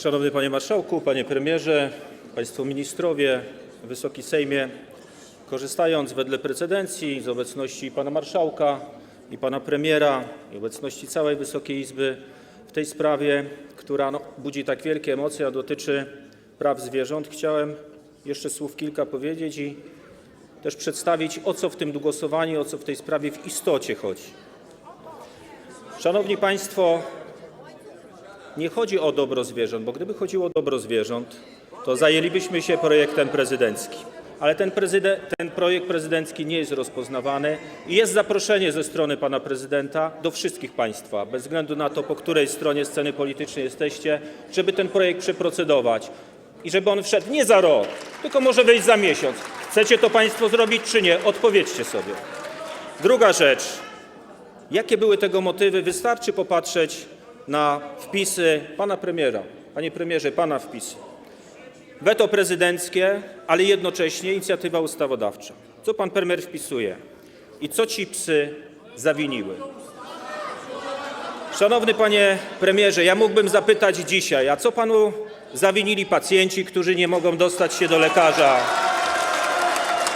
Szanowny Panie Marszałku, Panie Premierze, Państwo Ministrowie, Wysoki Sejmie, korzystając wedle precedencji z obecności Pana Marszałka i Pana Premiera i obecności całej Wysokiej Izby w tej sprawie, która no, budzi tak wielkie emocje, a dotyczy praw zwierząt, chciałem jeszcze słów kilka powiedzieć i też przedstawić, o co w tym głosowaniu, o co w tej sprawie w istocie chodzi. Szanowni Państwo, nie chodzi o dobro zwierząt, bo gdyby chodziło o dobro zwierząt, to zajęlibyśmy się projektem prezydenckim. Ale ten, ten projekt prezydencki nie jest rozpoznawany i jest zaproszenie ze strony pana prezydenta do wszystkich państwa, bez względu na to, po której stronie sceny politycznej jesteście, żeby ten projekt przeprocedować i żeby on wszedł nie za rok, tylko może wyjść za miesiąc. Chcecie to państwo zrobić czy nie? Odpowiedzcie sobie. Druga rzecz. Jakie były tego motywy? Wystarczy popatrzeć na wpisy pana premiera. Panie premierze, pana wpisy. Weto prezydenckie, ale jednocześnie inicjatywa ustawodawcza. Co pan premier wpisuje? I co ci psy zawiniły? Szanowny panie premierze, ja mógłbym zapytać dzisiaj, a co panu zawinili pacjenci, którzy nie mogą dostać się do lekarza?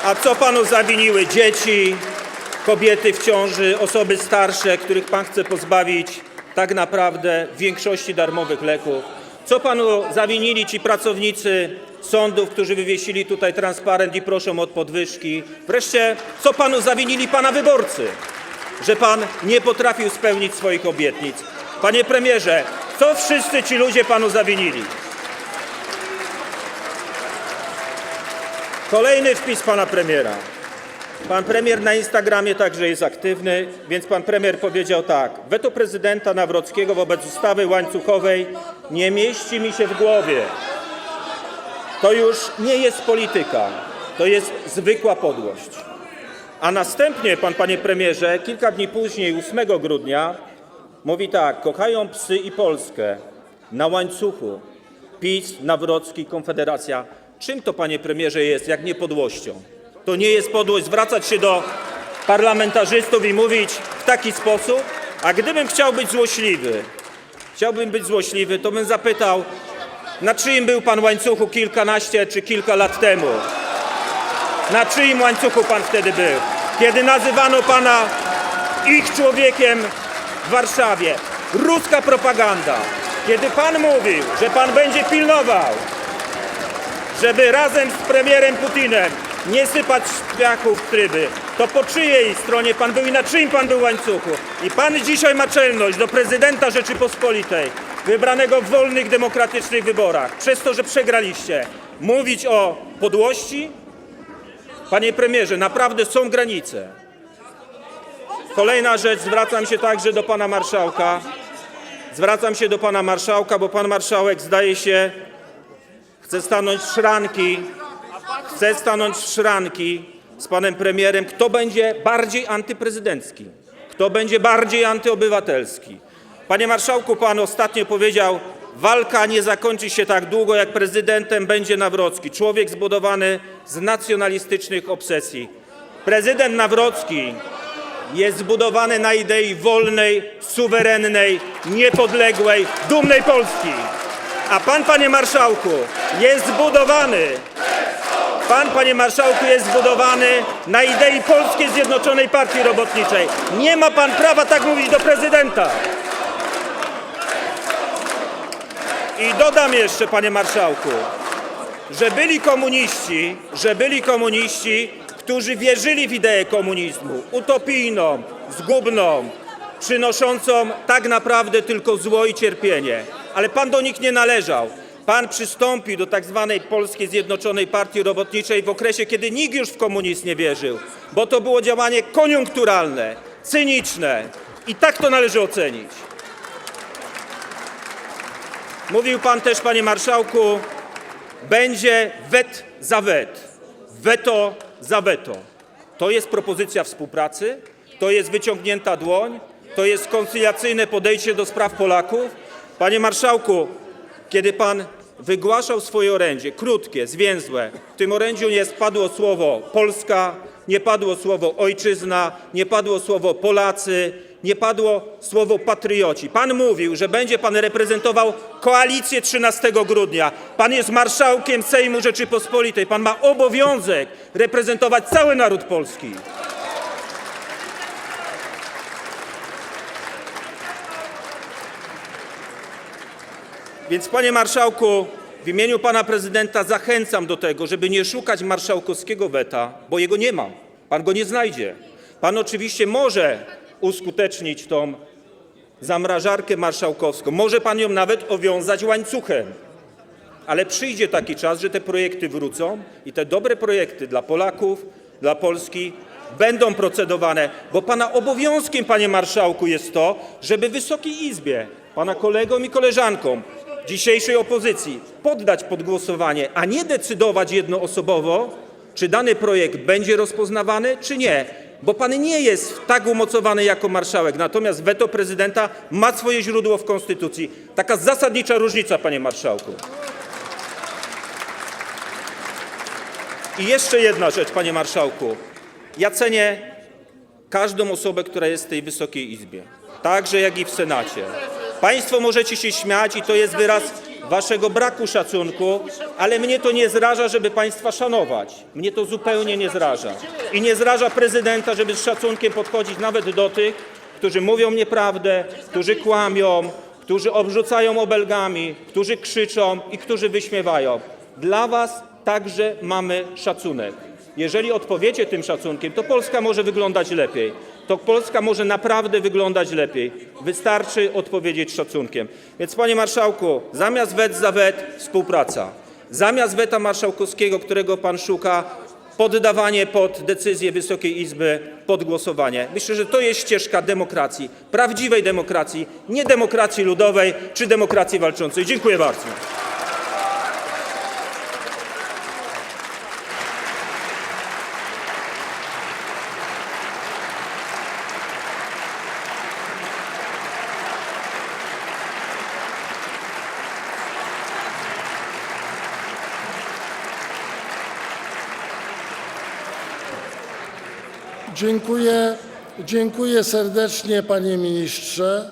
A co panu zawiniły dzieci, kobiety w ciąży, osoby starsze, których pan chce pozbawić tak naprawdę większości darmowych leków? Co panu zawinili ci pracownicy sądów, którzy wywiesili tutaj transparent i proszą o podwyżki? Wreszcie, co panu zawinili pana wyborcy? Że pan nie potrafił spełnić swoich obietnic. Panie premierze, co wszyscy ci ludzie panu zawinili? Kolejny wpis pana premiera. Pan premier na Instagramie także jest aktywny, więc pan premier powiedział tak. Weto prezydenta Nawrockiego wobec ustawy łańcuchowej nie mieści mi się w głowie. To już nie jest polityka, to jest zwykła podłość. A następnie pan, panie premierze, kilka dni później, 8 grudnia, mówi tak. Kochają psy i Polskę na łańcuchu. PiS, Nawrocki, Konfederacja. Czym to, panie premierze, jest, jak nie podłością? To nie jest podłość zwracać się do parlamentarzystów i mówić w taki sposób? A gdybym chciał być złośliwy, chciałbym być złośliwy, to bym zapytał, na czyim był pan łańcuchu kilkanaście czy kilka lat temu? Na czyim łańcuchu pan wtedy był? Kiedy nazywano pana ich człowiekiem w Warszawie. Ruska propaganda. Kiedy pan mówił, że pan będzie pilnował, żeby razem z premierem Putinem nie sypać piachu w tryby, to po czyjej stronie pan był i na czyim pan był łańcuchu? I pan dzisiaj ma czelność do prezydenta Rzeczypospolitej, wybranego w wolnych, demokratycznych wyborach, przez to, że przegraliście, mówić o podłości? Panie premierze, naprawdę są granice. Kolejna rzecz, zwracam się także do pana marszałka. Zwracam się do pana marszałka, bo pan marszałek zdaje się chce stanąć szranki, chce stanąć w szranki z panem premierem, kto będzie bardziej antyprezydencki, kto będzie bardziej antyobywatelski. Panie marszałku, pan ostatnio powiedział, walka nie zakończy się tak długo, jak prezydentem będzie Nawrocki, człowiek zbudowany z nacjonalistycznych obsesji. Prezydent Nawrocki jest zbudowany na idei wolnej, suwerennej, niepodległej, dumnej Polski. A pan, panie marszałku, jest zbudowany. Pan, panie marszałku, jest zbudowany na idei Polskiej Zjednoczonej Partii Robotniczej. Nie ma pan prawa tak mówić do prezydenta. I dodam jeszcze, panie marszałku, że byli komuniści, że byli komuniści, którzy wierzyli w ideę komunizmu, utopijną, zgubną, przynoszącą tak naprawdę tylko zło i cierpienie. Ale pan do nich nie należał. Pan przystąpił do tak zwanej Polskiej Zjednoczonej Partii Robotniczej w okresie, kiedy nikt już w komunizm nie wierzył, bo to było działanie koniunkturalne, cyniczne i tak to należy ocenić. Mówił pan też, panie marszałku, będzie wet za wet, weto za weto. To jest propozycja współpracy, to jest wyciągnięta dłoń, to jest koncyliacyjne podejście do spraw Polaków. Panie marszałku, kiedy pan wygłaszał swoje orędzie, krótkie, zwięzłe, w tym orędziu nie padło słowo Polska, nie padło słowo ojczyzna, nie padło słowo Polacy, nie padło słowo patrioci. Pan mówił, że będzie pan reprezentował koalicję 13 grudnia. Pan jest marszałkiem Sejmu Rzeczypospolitej. Pan ma obowiązek reprezentować cały naród polski. Więc panie marszałku, w imieniu pana prezydenta zachęcam do tego, żeby nie szukać marszałkowskiego weta, bo jego nie ma. Pan go nie znajdzie. Pan oczywiście może uskutecznić tą zamrażarkę marszałkowską, może pan ją nawet owiązać łańcuchem. Ale przyjdzie taki czas, że te projekty wrócą i te dobre projekty dla Polaków, dla Polski będą procedowane, bo pana obowiązkiem, panie marszałku, jest to, żeby Wysokiej Izbie, pana kolegom i koleżankom dzisiejszej opozycji poddać pod głosowanie, a nie decydować jednoosobowo, czy dany projekt będzie rozpoznawany, czy nie. Bo pan nie jest tak umocowany jako marszałek, natomiast weto prezydenta ma swoje źródło w Konstytucji. Taka zasadnicza różnica, panie marszałku. I jeszcze jedna rzecz, panie marszałku. Ja cenię każdą osobę, która jest w tej Wysokiej Izbie, także jak i w Senacie. Państwo możecie się śmiać i to jest wyraz waszego braku szacunku, ale mnie to nie zraża, żeby państwa szanować. Mnie to zupełnie nie zraża. I nie zraża prezydenta, żeby z szacunkiem podchodzić nawet do tych, którzy mówią nieprawdę, którzy kłamią, którzy obrzucają obelgami, którzy krzyczą i którzy wyśmiewają. Dla was także mamy szacunek. Jeżeli odpowiecie tym szacunkiem, to Polska może wyglądać lepiej. To Polska może naprawdę wyglądać lepiej. Wystarczy odpowiedzieć szacunkiem. Więc panie marszałku, zamiast wet za wet współpraca. Zamiast weta marszałkowskiego, którego pan szuka, poddawanie pod decyzję Wysokiej Izby, pod głosowanie. Myślę, że to jest ścieżka demokracji, prawdziwej demokracji, nie demokracji ludowej czy demokracji walczącej. Dziękuję bardzo. Dziękuję, dziękuję serdecznie, panie ministrze.